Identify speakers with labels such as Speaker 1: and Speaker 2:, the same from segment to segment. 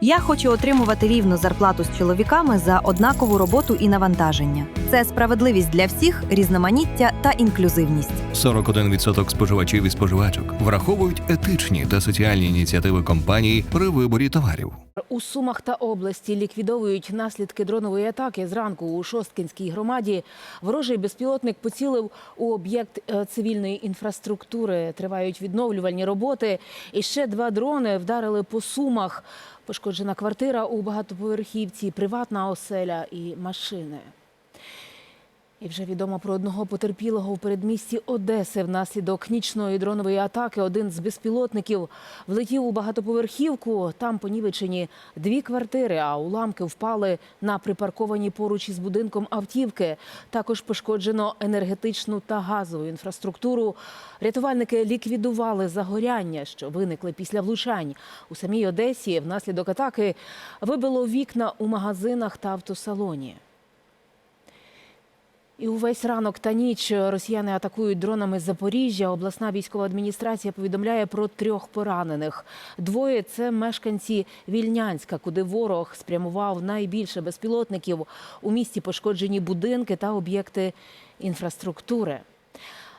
Speaker 1: Я хочу отримувати рівну зарплату з чоловіками за однакову роботу і навантаження. Це справедливість для всіх, різноманіття та інклюзивність.
Speaker 2: 41% споживачів і споживачок враховують етичні та соціальні ініціативи компаній при виборі товарів.
Speaker 3: У Сумах та області ліквідовують наслідки дронової атаки. Зранку у Шосткинській громаді ворожий безпілотник поцілив у об'єкт е, цивільної інфраструктури. Тривають відновлювальні роботи. І ще два дрони вдарили по Сумах. Пошкоджена квартира у багатоповерхівці, приватна оселя і машини. І вже відомо про одного потерпілого у передмісті Одеси. Внаслідок нічної дронової атаки один з безпілотників влетів у багатоповерхівку. Там понівечені дві квартири, а уламки впали на припарковані поруч із будинком автівки. Також пошкоджено енергетичну та газову інфраструктуру. Рятувальники ліквідували загоряння, що виникли після влучань. У самій Одесі внаслідок атаки вибило вікна у магазинах та автосалоні. І увесь ранок та ніч росіяни атакують дронами Запоріжжя. Обласна військова адміністрація повідомляє про трьох поранених. Двоє це мешканці Вільнянська, куди ворог спрямував найбільше безпілотників. У місті пошкоджені будинки та об'єкти інфраструктури.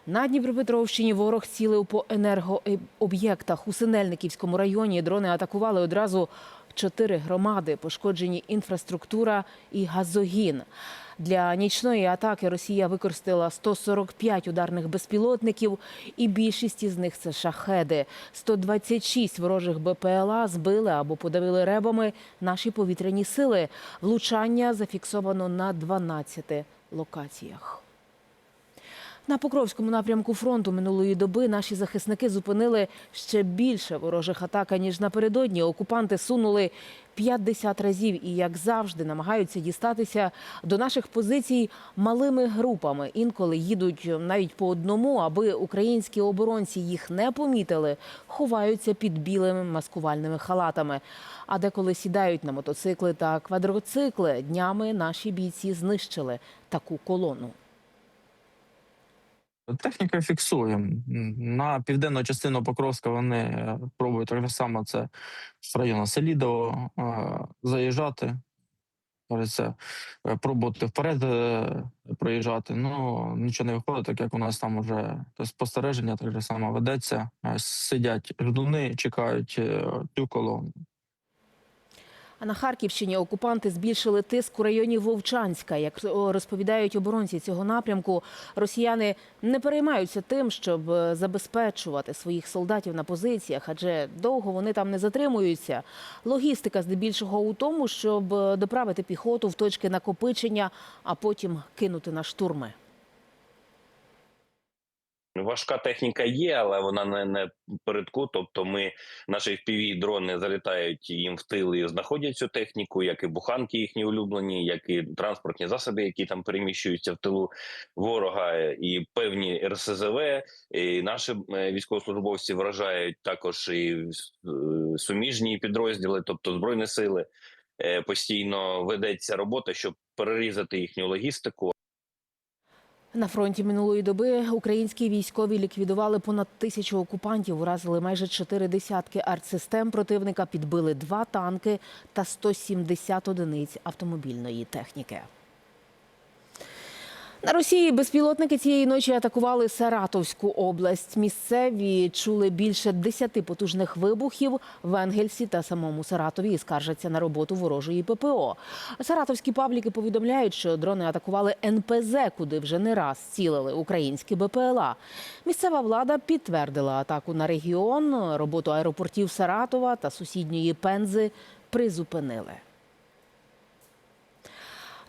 Speaker 3: На Дніпропетровщині ворог цілив по енергооб'єктах. У Синельниківському районі дрони атакували одразу чотири громади, пошкоджені інфраструктура і газогін. Для нічної атаки Росія використала 145 ударних безпілотників, і більшість із них це шахеди. 126 ворожих БПЛА збили або подавили ребами наші повітряні сили. Влучання зафіксовано на 12 локаціях. На Покровському напрямку фронту минулої доби наші захисники зупинили ще більше ворожих атак, ніж напередодні. Окупанти сунули 50 разів і, як завжди, намагаються дістатися до наших позицій малими групами. Інколи їдуть навіть по одному, аби українські оборонці їх не помітили, ховаються під білими маскувальними халатами. А деколи сідають на мотоцикли та квадроцикли. Днями наші бійці знищили таку колону.
Speaker 4: Техніка фіксуємо. На південну частину Покровська вони е, пробують так само це з району Селідово е, заїжджати. Говориться, е, пробувати вперед проїжджати. Ну нічого не виходить, так як у нас там уже спостереження так само ведеться. Сидять ждуни, чекають цю колону.
Speaker 3: А на Харківщині окупанти збільшили тиск у районі Вовчанська. Як розповідають оборонці цього напрямку, росіяни не переймаються тим, щоб е, забезпечувати своїх солдатів на позиціях, адже довго вони там не затримуються. Логістика здебільшого у тому, щоб е, доправити піхоту в точки накопичення, а потім кинути на штурми.
Speaker 5: Важка техніка є, але вона не, не передку. Тобто, ми наші fpv дрони залітають їм в тил і знаходять цю техніку, як і буханки їхні улюблені, як і транспортні засоби, які там переміщуються в тилу ворога, і певні РСЗВ. І наші е, військовослужбовці вражають також і е, суміжні підрозділи, тобто збройні сили. Е, Постійно ведеться робота, щоб перерізати їхню логістику.
Speaker 3: На фронті минулої доби українські військові ліквідували понад тисячу окупантів, уразили майже чотири десятки артсистем противника, підбили два танки та 170 одиниць автомобільної техніки. На Росії безпілотники цієї ночі атакували Саратовську область. Місцеві чули більше десяти потужних вибухів в Енгельсі та самому Саратові і скаржаться на роботу ворожої ППО. Саратовські пабліки повідомляють, що дрони атакували НПЗ, куди вже не раз цілили українські БПЛА. Місцева влада підтвердила атаку на регіон. Роботу аеропортів Саратова та сусідньої Пензи призупинили.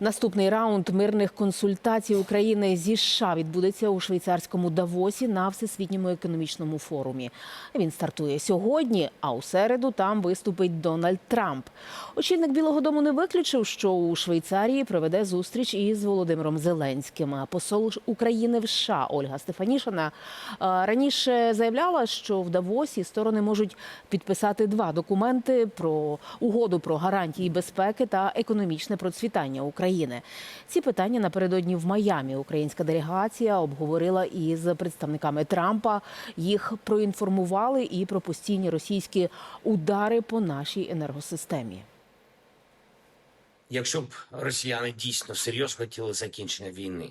Speaker 3: Наступний раунд мирних консультацій України зі США відбудеться у швейцарському Давосі на всесвітньому економічному форумі. Він стартує сьогодні, а у середу там виступить Дональд Трамп. Очільник Білого Дому не виключив, що у Швейцарії проведе зустріч із Володимиром Зеленським. Посол України в США Ольга Стефанішина е, раніше заявляла, що в Давосі сторони можуть підписати два документи про угоду про гарантії безпеки та економічне процвітання України. Країни. Ці питання напередодні в Майамі українська делегація обговорила із представниками Трампа. Їх проінформували і про постійні російські удари по нашій енергосистемі.
Speaker 6: Якщо б росіяни дійсно серйозно хотіли закінчення війни,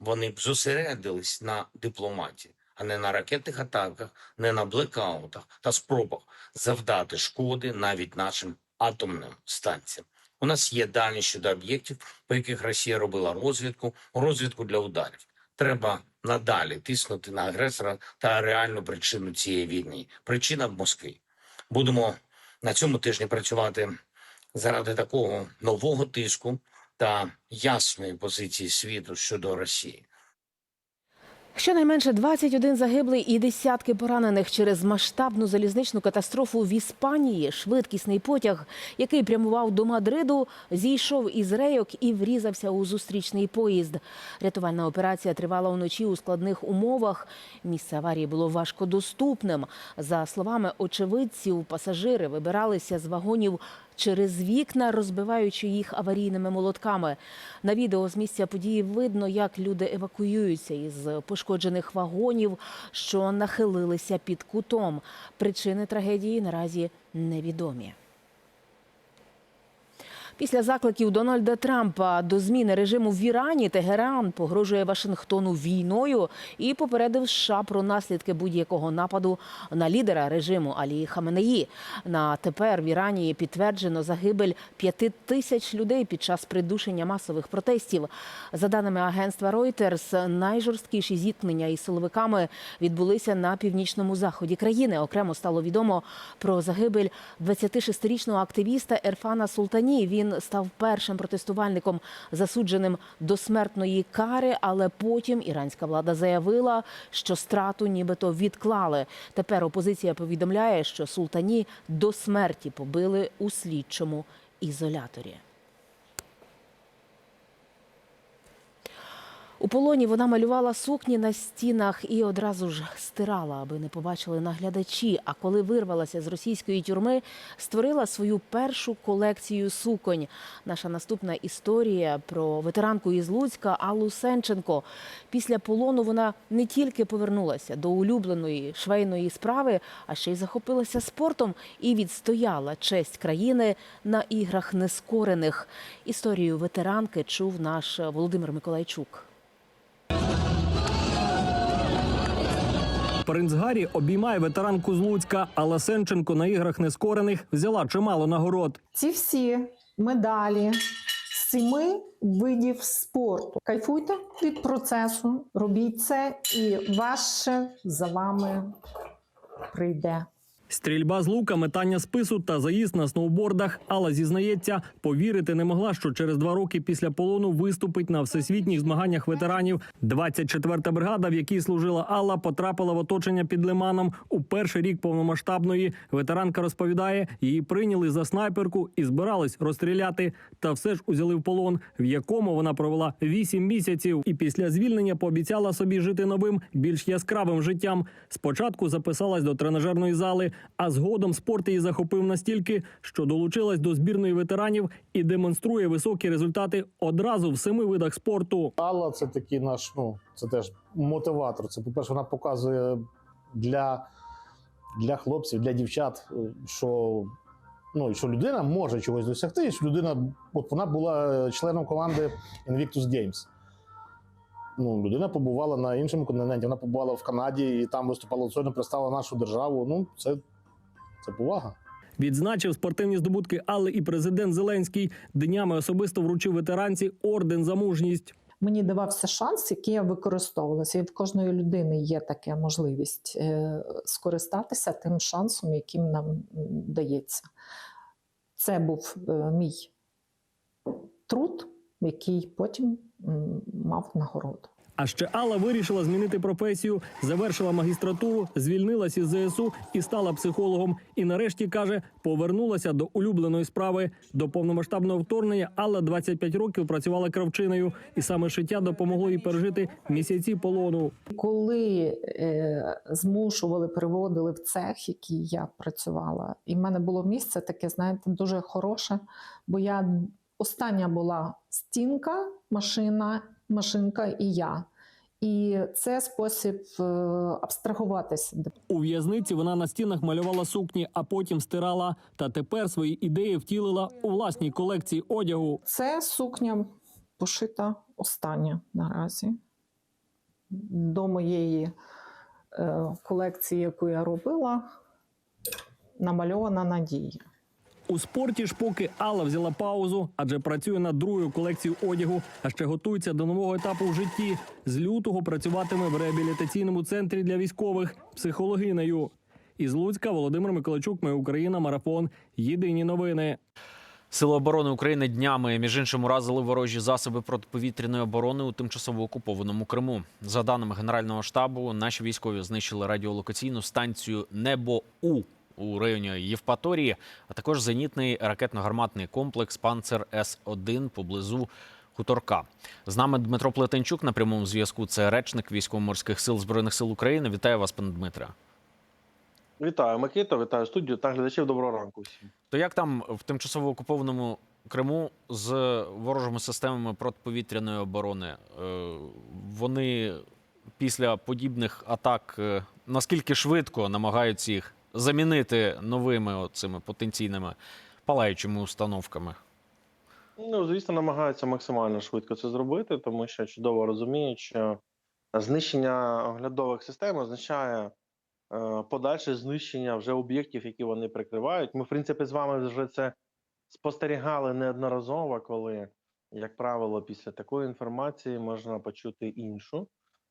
Speaker 6: вони б зосередились на дипломатії, а не на ракетних атаках, не на блекаутах та спробах завдати шкоди навіть нашим атомним станціям. У нас є дані щодо об'єктів, по яких Росія робила розвідку, розвідку для ударів. Треба надалі тиснути на агресора та реальну причину цієї війни. Причина в Москві. Будемо на цьому тижні працювати заради такого нового тиску та ясної позиції світу щодо Росії.
Speaker 3: Щонайменше 21 загиблий і десятки поранених через масштабну залізничну катастрофу в Іспанії. Швидкісний потяг, який прямував до Мадриду, зійшов із рейок і врізався у зустрічний поїзд. Рятувальна операція тривала вночі у складних умовах. Місце аварії було важкодоступним. За словами очевидців, пасажири вибиралися з вагонів через вікна, розбиваючи їх аварійними молотками. На відео з місця події видно, як люди евакуюються із пошкоджених вагонів, що нахилилися під кутом. Причини трагедії наразі невідомі. Після закликів Дональда Трампа до зміни режиму в Ірані Тегеран погрожує Вашингтону війною і попередив США про наслідки будь-якого нападу на лідера режиму Алі Хаменеї. На тепер в Ірані підтверджено загибель п'яти тисяч людей під час придушення масових протестів. За даними агентства Reuters, найжорсткіші зіткнення із силовиками відбулися на північному заході країни. Окремо стало відомо про загибель 26-річного активіста Ерфана Султані. Він став першим протестувальником, засудженим до смертної кари, але потім іранська влада заявила, що страту нібито відклали. Тепер опозиція повідомляє, що Султані до смерті побили у слідчому ізоляторі. У полоні вона малювала сукні на стінах і одразу ж стирала, аби не побачили наглядачі. А коли вирвалася з російської тюрми, створила свою першу колекцію суконь. Наша наступна історія про ветеранку із Луцька Аллу Сенченко. Після полону вона не тільки повернулася до улюбленої швейної справи, а ще й захопилася спортом і відстояла честь країни на іграх нескорених. Історію ветеранки чув наш Володимир Миколайчук.
Speaker 7: Принц Гаррі обіймає ветеранку з Луцька, але Сенченко на іграх нескорених взяла чимало нагород.
Speaker 8: Ці всі медалі з семи видів спорту. Кайфуйте від процесу, робіть це, і ваше за вами прийде.
Speaker 7: Стрільба з лука, метання спису та заїзд на сноубордах. Алла зізнається, повірити не могла, що через два роки після полону виступить на всесвітніх змаганнях ветеранів. 24-та бригада, в якій служила Алла, потрапила в оточення під Лиманом у перший рік повномасштабної. Ветеранка розповідає, її прийняли за снайперку і збирались розстріляти. Та все ж узяли в полон, в якому вона провела 8 місяців. І після звільнення пообіцяла собі жити новим, більш яскравим життям. Спочатку записалась до тренажерної зали, а згодом спорт її захопив настільки, що долучилась до збірної ветеранів і демонструє високі результати одразу в семи видах спорту.
Speaker 9: Алла це такий наш, ну це теж мотиватор. Це, по-перше, вона показує для, для хлопців, для дівчат, що, ну, що людина може чогось досягти, що людина, от вона була членом команди Invictus Games. Ну, людина побувала на іншому континенті, вона побувала в Канаді і там виступала достойно, представила нашу державу. Ну, це, це повага.
Speaker 7: Відзначив спортивні здобутки Алли і президент Зеленський. Днями особисто вручив ветеранці орден за мужність.
Speaker 8: Мені давався шанс, який я використовувалася. І в кожної людини є така можливість е, скористатися тим шансом, яким нам дається. Це був е, мій труд, який потім мав нагороду.
Speaker 7: А ще Алла вирішила змінити професію, завершила магістратуру, звільнилась із ЗСУ і стала психологом. І нарешті каже, повернулася до улюбленої справи. До повномасштабного вторгнення Алла 25 років працювала кравчиною, і саме шиття допомогло їй пережити місяці полону.
Speaker 8: Коли е, змушували, переводили в цех, який я працювала, і в мене було місце таке, знаєте, дуже хороше, бо я Остання була стінка, машина, машинка і я. І це спосіб е, абстрагуватися.
Speaker 7: У в'язниці вона на стінах малювала сукні, а потім стирала. Та тепер свої ідеї втілила у власній колекції одягу.
Speaker 8: Це сукня пошита остання наразі. До моєї е, колекції, яку я робила, намальована надія.
Speaker 7: У спорті ж поки Алла взяла паузу, адже працює над другою колекцією одягу, а ще готується до нового етапу в житті. З лютого працюватиме в реабілітаційному центрі для військових психологинею. Із Луцька Володимир Миколайчук, Ми Україна, марафон. Єдині новини.
Speaker 10: Сили оборони України днями між іншим уразили ворожі засоби протиповітряної оборони у тимчасово окупованому Криму. За даними Генерального штабу, наші військові знищили радіолокаційну станцію Небо У у районі Євпаторії, а також зенітний ракетно-гарматний комплекс Панцер С 1 поблизу Хуторка. З нами Дмитро Плетенчук на прямому зв'язку. Це речник військово-морських сил збройних сил України. Вітаю вас, пане Дмитре.
Speaker 11: Вітаю, Микита, вітаю студію та глядачів. Доброго ранку всім.
Speaker 10: То як там в тимчасово окупованому Криму з ворожими системами протиповітряної оборони? Е, Вони після подібних атак е, наскільки швидко намагаються їх замінити новими цими потенційними палаючими установками?
Speaker 11: Ну, звісно, намагаються максимально швидко це зробити, тому що чудово розуміють, що знищення оглядових систем означає е, подальше знищення вже об'єктів, які вони прикривають. Ми, в принципі, з вами вже це спостерігали неодноразово, коли, як правило, після такої інформації можна почути іншу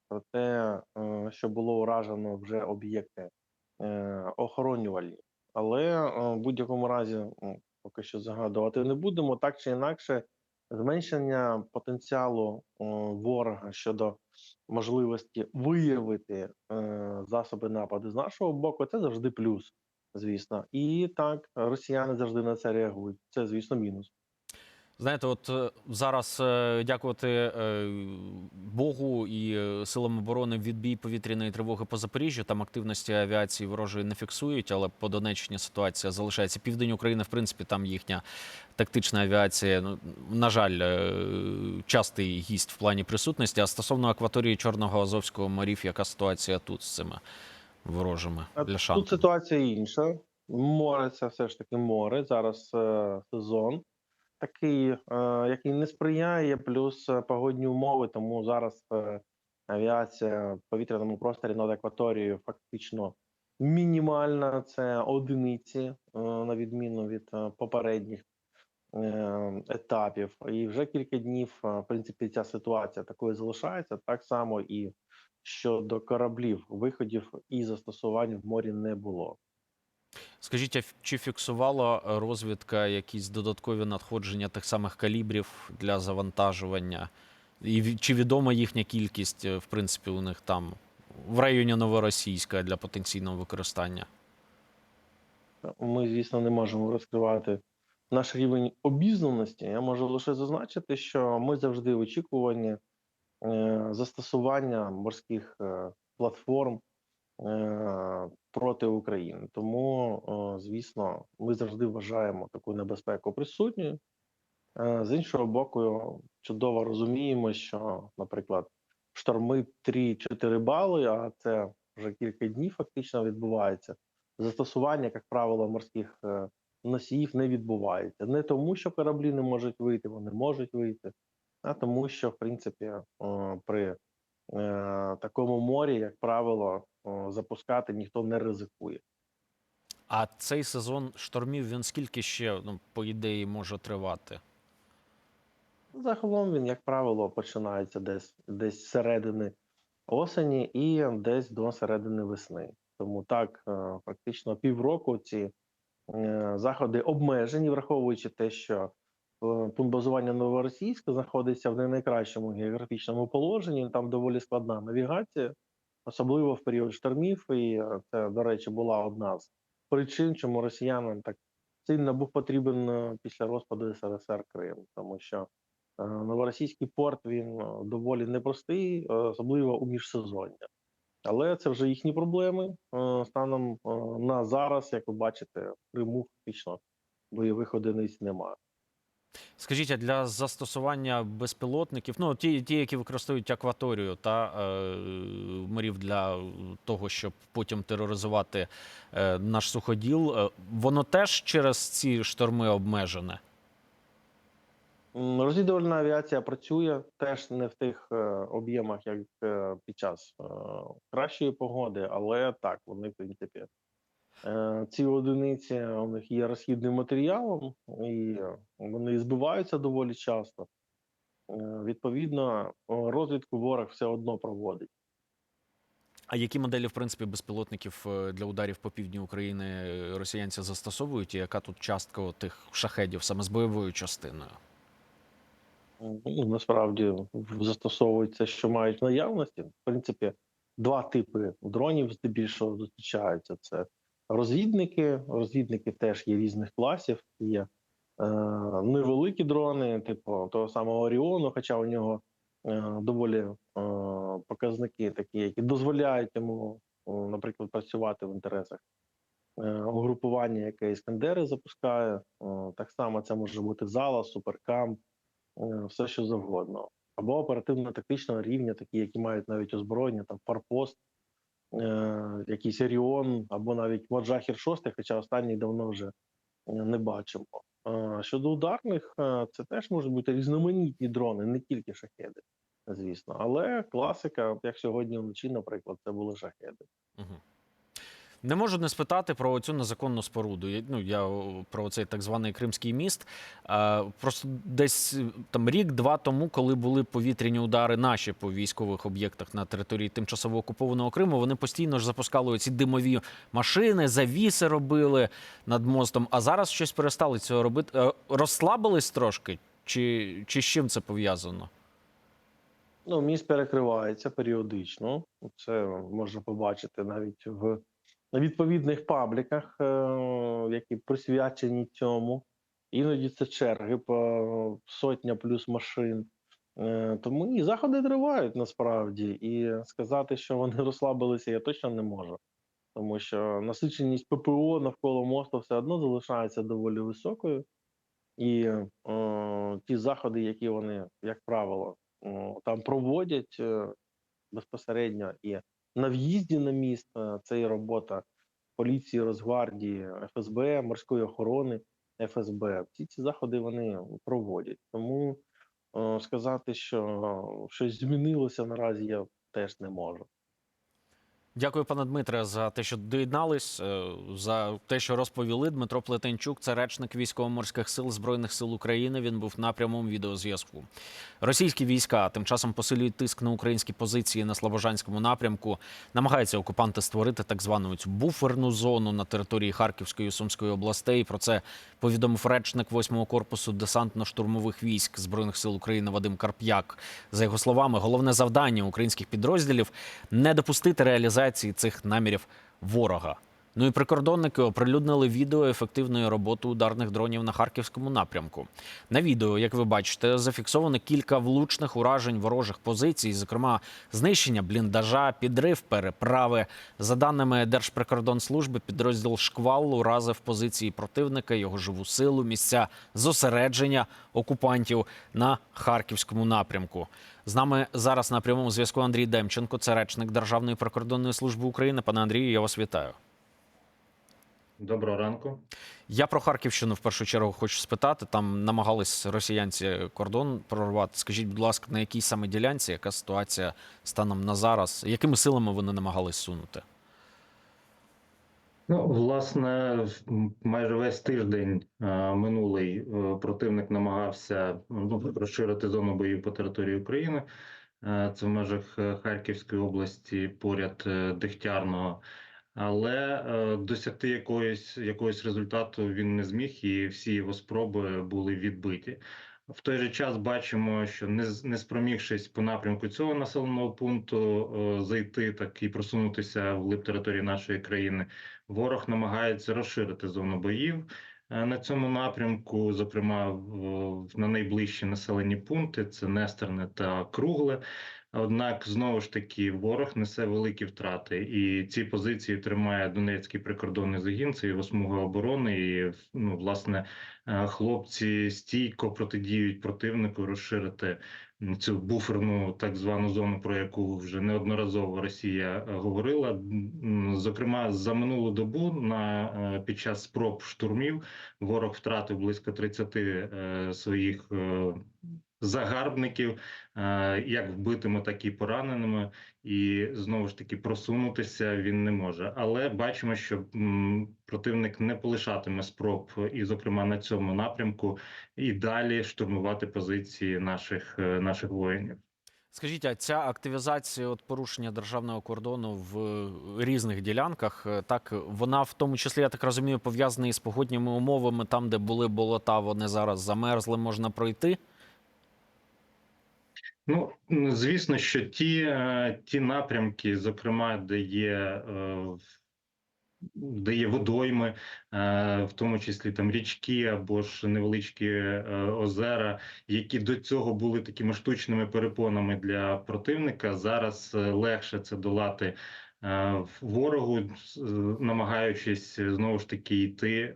Speaker 11: про те, е, що було уражено вже об'єкти охоронювальні. Але е, в будь-якому разі поки що загадувати не будемо. Так чи інакше, зменшення потенціалу е, ворога щодо можливості виявити е, засоби нападу з нашого боку, це завжди плюс, звісно. І так, росіяни завжди на це реагують. Це, звісно, мінус.
Speaker 10: Знаєте, от е, зараз е, дякувати е, Богу і силам оборони відбій повітряної тривоги по Запоріжжю. Там активності авіації ворожої не фіксують, але по Донеччині ситуація залишається. Південь України, в принципі, там їхня тактична авіація. Ну на жаль, частий гість в плані присутності. А стосовно акваторії Чорного Азовського морів, яка ситуація тут з цими ворожими
Speaker 11: А? Тут ситуація інша. Море це все ж таки море. Зараз е, сезон такий, е, який не сприяє, плюс е, погодні умови. Тому зараз е, авіація в повітряному просторі над акваторією фактично мінімальна. Це одиниці, на відміну від попередніх етапів. І вже кілька днів, в принципі, ця ситуація такою залишається. Так само і щодо кораблів, виходів і застосувань в морі не було.
Speaker 10: Скажіть, а чи фіксувала е, розвідка якісь додаткові надходження тих самих калібрів для завантажування? І чи відома їхня кількість, е, в принципі, у них там в районі Новоросійська для потенційного використання?
Speaker 11: Ми, звісно, не можемо розкривати наш рівень обізнаності. Я можу лише зазначити, що ми завжди в очікуванні е, застосування морських платформ проти України. Тому, е, звісно, ми завжди вважаємо таку небезпеку присутньою. Е, з іншого боку, чудово розуміємо, що, наприклад, шторми 3-4 бали, а це вже кілька днів фактично відбувається. Застосування, як правило, морських е, носіїв не відбувається. Не тому, що кораблі не можуть вийти, вони можуть вийти, а тому, що в принципі е, при е, такому морі, як правило, е, запускати ніхто не ризикує.
Speaker 10: А цей сезон штормів він скільки ще, ну, по ідеї, може тривати?
Speaker 11: Загалом він, як правило, починається десь десь середини осені і десь до середини весни. Тому так, е, фактично півроку ці е, заходи обмежені, враховуючи те, що е, пункт базування Новоросійська знаходиться в не найкращому географічному положенні. Там доволі складна навігація, особливо в період штормів. І е, це, до речі, була одна з причин, чому росіянам так сильно був потрібен е, після розпаду СРСР Крим, тому що Е, Новоросійський порт він доволі непростий, особливо у міжсезоння. Але це вже їхні проблеми. Станом на зараз, як ви бачите, в Криму фактично бойових одиниць немає.
Speaker 10: Скажіть, а для застосування безпілотників, ну ті, ті які використовують акваторію та е, морів для того, щоб потім тероризувати е, наш суходіл, е, воно теж через ці шторми обмежене?
Speaker 11: Розвідувальна авіація працює теж не в тих е, об'ємах, як е, під час е, кращої погоди, але так, вони, в принципі, ці одиниці у них є розхідним матеріалом, і вони збиваються доволі часто. Е, відповідно, розвідку ворог все одно проводить.
Speaker 10: А які моделі, в принципі, безпілотників е, для ударів по півдні України е, росіянці застосовують? І яка тут частка тих шахедів саме з бойовою частиною?
Speaker 11: Ну, насправді застосовується, що мають в наявності. В принципі, два типи дронів здебільшого зустрічаються: це розвідники. Розвідники теж є різних класів. Є е, невеликі дрони, типу того самого Оріону, хоча у нього е, доволі е, показники такі, які дозволяють йому, наприклад, працювати в інтересах е, угрупування, яке іскандери запускає. Так само це може бути зала, суперкам е, все що завгодно. Або оперативно-тактичного рівня, такі, які мають навіть озброєння, там форпост, якийсь Оріон, або навіть Моджахір 6, хоча останній давно вже е, не бачимо. Е, щодо ударних, е, це теж можуть бути різноманітні дрони, не тільки шахеди, звісно. Але класика, як сьогодні вночі, наприклад, це були шахеди.
Speaker 10: Угу. Не можу не спитати про цю незаконну споруду. Ну, я про цей так званий Кримський міст. Просто десь е, там рік-два тому, коли були повітряні удари наші по військових об'єктах на території тимчасово окупованого Криму, вони постійно ж запускали ці димові машини, завіси робили над мостом. А зараз щось перестали цього робити. Е, Розслабились трошки? Чи, чи з чим це пов'язано?
Speaker 11: Ну, міст перекривається періодично. Це можна побачити навіть в відповідних пабліках, е, які присвячені цьому. Іноді це черги по сотня плюс машин. Е, Тому і заходи тривають насправді. І сказати, що вони розслабилися, я точно не можу. Тому що насиченість ППО навколо мосту все одно залишається доволі високою. І е, ті заходи, які вони, як правило, м, там проводять е, безпосередньо і на в'їзді на міст, е, це і робота поліції, Росгвардії, ФСБ, морської охорони ФСБ. Всі ці заходи вони проводять. Тому о, сказати, що щось змінилося наразі, я теж не можу.
Speaker 10: Дякую, пане Дмитре, за те, що доєднались, е, за те, що розповіли. Дмитро Плетенчук, це речник військово-морських сил збройних сил України. Він був на прямому відеозв'язку. Російські війська тим часом посилюють тиск на українські позиції на Слобожанському напрямку. Намагаються окупанти створити так звану цю буферну зону на території Харківської і Сумської областей. Про це повідомив речник 8-го корпусу десантно-штурмових військ збройних сил України Вадим Карп'як. За його словами, головне завдання українських підрозділів не допустити реалізації цих намірів ворога. Ну і прикордонники оприлюднили відео ефективної роботи ударних дронів на харківському напрямку. На відео, як ви бачите, зафіксовано кілька влучних уражень ворожих позицій, зокрема знищення бліндажа, підрив переправи. За даними Держприкордонслужби, підрозділ Шквал уразив позиції противника, його живу силу, місця зосередження окупантів на харківському напрямку. З нами зараз на прямому зв'язку Андрій Демченко, це речник Державної прикордонної служби України. Пане Андрію, я вас вітаю.
Speaker 12: Доброго ранку.
Speaker 10: Я про Харківщину в першу чергу хочу спитати. Там намагались росіянці кордон прорвати. Скажіть, будь ласка, на якій саме ділянці, яка ситуація станом на зараз? Якими силами вони намагались сунути?
Speaker 12: Ну, власне, майже весь тиждень е, минулий е, противник намагався ну, розширити зону боїв по території України. Е, це в межах Харківської області, поряд е, Дегтярного. Але е, досягти якоїсь, якогось результату він не зміг, і всі його спроби були відбиті. В той же час бачимо, що не, не спромігшись по напрямку цього населеного пункту е, зайти так і просунутися в глиб території нашої країни, ворог намагається розширити зону боїв е, на цьому напрямку, зокрема на найближчі населені пункти: це Нестерне та Кругле. Однак знову ж таки ворог несе великі втрати, і ці позиції тримає Донецький прикордонний загін. Це його смуга оборони. І ну, власне е, хлопці стійко протидіють противнику розширити цю буферну так звану зону, про яку вже неодноразово Росія е, говорила. Зокрема, за минулу добу на е, під час спроб штурмів ворог втратив близько 30 е, своїх загарбників, е, як вбитими, так і пораненими, і знову ж таки просунутися він не може. Але бачимо, що противник не полишатиме спроб, і, зокрема, на цьому напрямку, і далі штурмувати позиції наших е, наших воїнів.
Speaker 10: Скажіть, а ця активізація от порушення державного кордону в різних ділянках, е, так вона в тому числі, я так розумію, пов'язана із погодніми умовами, там, де були болота, вони зараз замерзли, можна пройти.
Speaker 12: Ну звісно, що ті, е, ті напрямки, зокрема, де є. е, Де є водойми, е, в тому числі там річки або ж невеличкі озера, які до цього були такими штучними перепонами для противника. Зараз легше це долати ворогу, намагаючись знову ж таки йти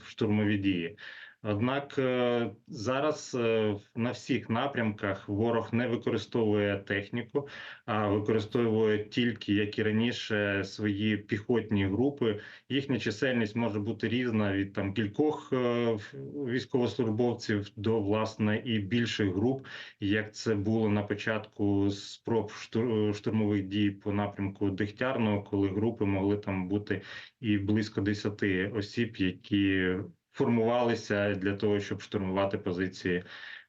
Speaker 12: в штурмові дії. Однак е, зараз е, на всіх напрямках ворог не використовує техніку, а використовує тільки, як і раніше, свої піхотні групи. Їхня чисельність може бути різна від там кількох е, військовослужбовців до власне і більших груп, як це було на початку спроб штур- штурмових дій по напрямку Дегтярного, коли групи могли там бути і близько 10 осіб, які формувалися для того, щоб штурмувати позиції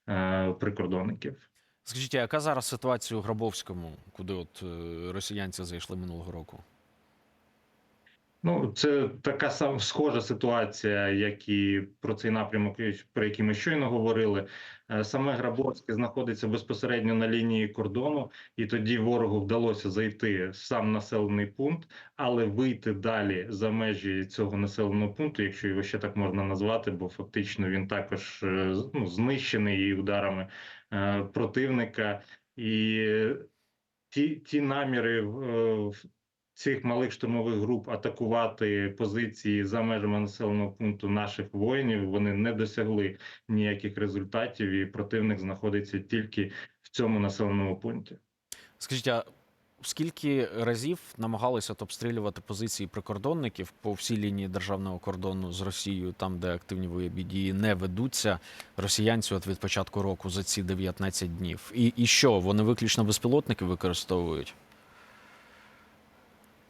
Speaker 12: е, прикордонників.
Speaker 10: Скажіть, яка зараз ситуація у Грабовському, куди от е, росіянці зайшли минулого року?
Speaker 12: Ну, це така сам схожа ситуація, як і про цей напрямок, про який ми щойно говорили. Е, Саме Грабовське знаходиться безпосередньо на лінії кордону, і тоді ворогу вдалося зайти в сам населений пункт, але вийти далі за межі цього населеного пункту, якщо його ще так можна назвати, бо фактично він також е, ну, знищений і ударами е, противника. І ті, ті наміри в цих малих штурмових груп атакувати позиції за межами населеного пункту наших воїнів вони не досягли ніяких результатів, і противник знаходиться тільки в цьому населеному пункті.
Speaker 10: Скажіть, а скільки разів намагалися обстрілювати позиції прикордонників по всій лінії державного кордону з Росією, там, де активні бойові дії не ведуться, росіянці от від початку року за ці 19 днів? І, і що, вони виключно безпілотники використовують?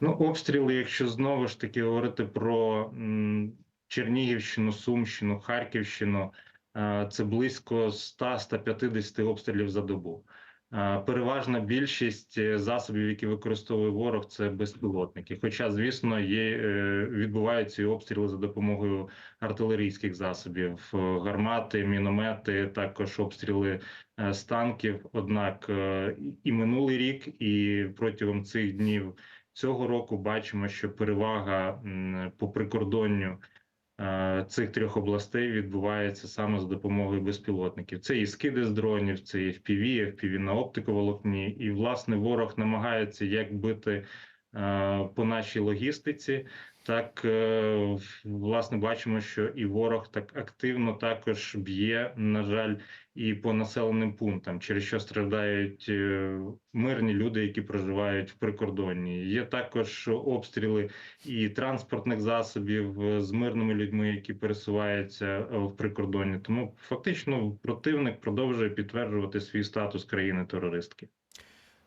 Speaker 12: Ну, обстріли, якщо знову ж таки говорити про м, Чернігівщину, Сумщину, Харківщину, е, це близько 100-150 обстрілів за добу. Е, Переважна більшість е, засобів, які використовує ворог, це безпілотники. Хоча, звісно, є е, відбуваються і обстріли за допомогою артилерійських засобів, е, гармати, міномети, також обстріли е, з танків. Однак е, і минулий рік, і протягом цих днів цього року бачимо, що перевага по прикордонню е, цих трьох областей відбувається саме з допомогою безпілотників. Це і скиди з дронів, це і FPV, FPV на оптиковолокні. І власне ворог намагається як бити е, по нашій логістиці. Так е, власне бачимо, що і ворог так активно також б'є, на жаль, і по населеним пунктам, через що страждають е, мирні люди, які проживають в прикордонні. Є також обстріли і транспортних засобів е, з мирними людьми, які пересуваються в прикордонні. Тому фактично противник продовжує підтверджувати свій статус країни терористки.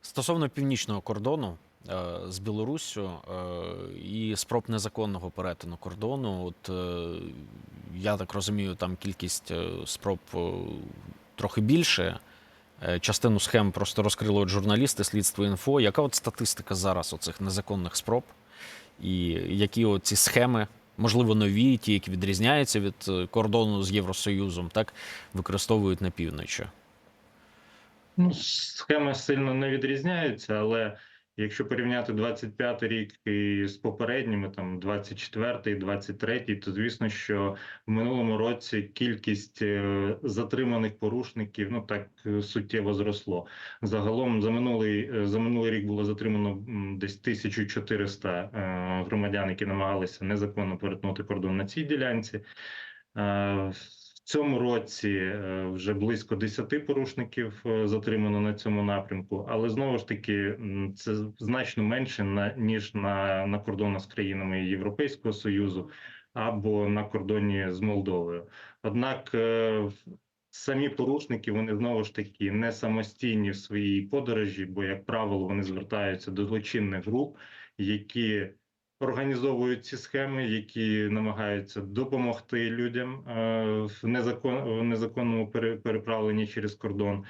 Speaker 10: Стосовно північного кордону з Білоруссю е, і спроб незаконного перетину кордону, от е, я так розумію, там кількість е, спроб е, трохи більше. Е, Частину схем просто розкрили от журналісти слідство інфо. Яка от статистика зараз оцих незаконних спроб? І які ці схеми, можливо, нові, ті, які відрізняються від е, кордону з Євросоюзом, так використовують на півночі?
Speaker 12: Ну, схеми сильно не відрізняються, але Якщо порівняти 25 рік і з попередніми, там 24-й, 23-й, то звісно, що в минулому році кількість е, затриманих порушників ну так е, суттєво зросло. Загалом за минулий е, за минулий рік було затримано десь 1400 е, громадян, які намагалися незаконно перетнути кордон на цій ділянці. Цьому році е, вже близько 10 порушників е, затримано на цьому напрямку, але знову ж таки це значно менше на ніж на, на кордонах з країнами Європейського союзу або на кордоні з Молдовою. Однак е, самі порушники вони знову ж таки не самостійні в своїй подорожі, бо як правило вони звертаються до злочинних груп, які організовують ці схеми, які намагаються допомогти людям е, в незакон незаконному переправленні через кордон.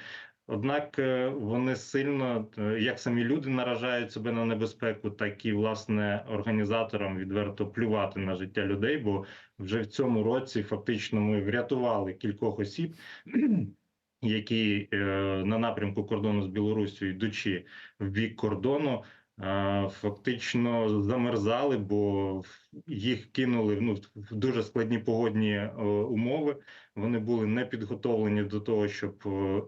Speaker 12: Однак е, вони сильно, е, як самі люди наражають себе на небезпеку, так і власне організаторам відверто плювати на життя людей. Бо вже в цьому році фактично ми врятували кількох осіб, які на напрямку кордону з Білоруссю, йдучи в бік кордону, фактично замерзали, бо їх кинули ну, в дуже складні погодні е, умови. Вони були не підготовлені до того, щоб е,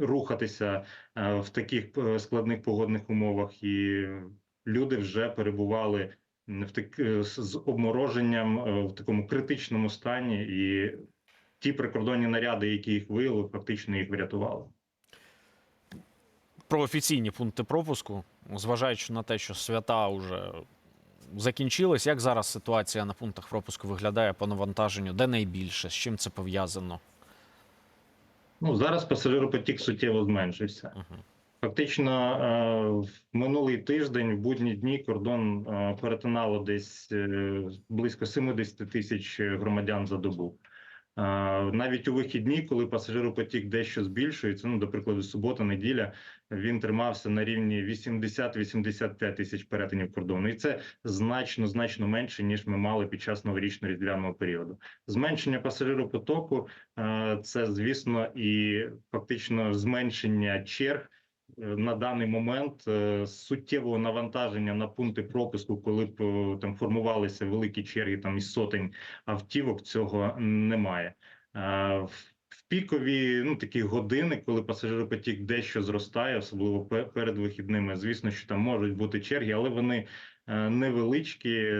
Speaker 12: рухатися е, в таких складних погодних умовах, і люди вже перебували в так, з обмороженням в такому критичному стані, і ті прикордонні наряди, які їх виявили, фактично їх врятували.
Speaker 10: Про офіційні пункти пропуску, зважаючи на те, що свята вже закінчились, як зараз ситуація на пунктах пропуску виглядає по навантаженню? Де найбільше? З чим це пов'язано?
Speaker 12: Ну зараз пасажиропотік суттєво зменшився.
Speaker 10: Мгм.
Speaker 12: Фактично, е, в минулий тиждень, в будні дні, кордон е, перетинало десь е, близько 70 тисяч громадян за добу. Навіть у вихідні, коли пасажиропотік дещо збільшується, ну, до прикладу, субота, неділя, він тримався на рівні 80-85 тисяч перетинів кордону. І це значно, значно менше, ніж ми мали під час новорічно-різдвяного періоду. Зменшення пасажиропотоку е, це, звісно, і фактично зменшення черг е, на даний момент е, суттєвого навантаження на пункти пропуску, коли б там формувалися великі черги там із сотень автівок, цього немає. В- пікові ну такі години, коли пасажиропотік дещо зростає, особливо пе- перед вихідними. Звісно, що там можуть бути черги, але вони е, невеличкі.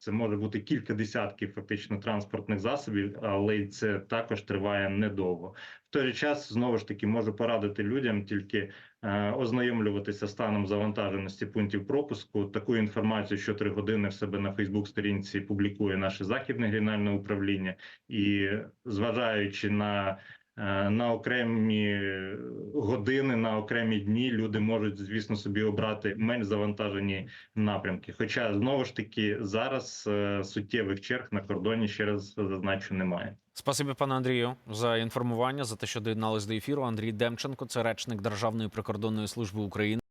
Speaker 12: Це може бути кілька десятків фактично транспортних засобів, але це також триває недовго. В той же час знову ж таки можу порадити людям тільки е, ознайомлюватися станом завантаженості пунктів пропуску. Таку інформацію щотри години в себе на Фейсбук-сторінці публікує наше західне регіональне управління, і зважаючи на на окремі години, на окремі дні люди можуть, звісно, собі обрати менш завантажені напрямки. Хоча знову ж таки зараз е, суттєвих черг на кордоні ще раз зазначу немає.
Speaker 10: Спасибі, пане Андрію, за інформування, за те, що доєднались до ефіру. Андрій Демченко, це речник Державної прикордонної служби України.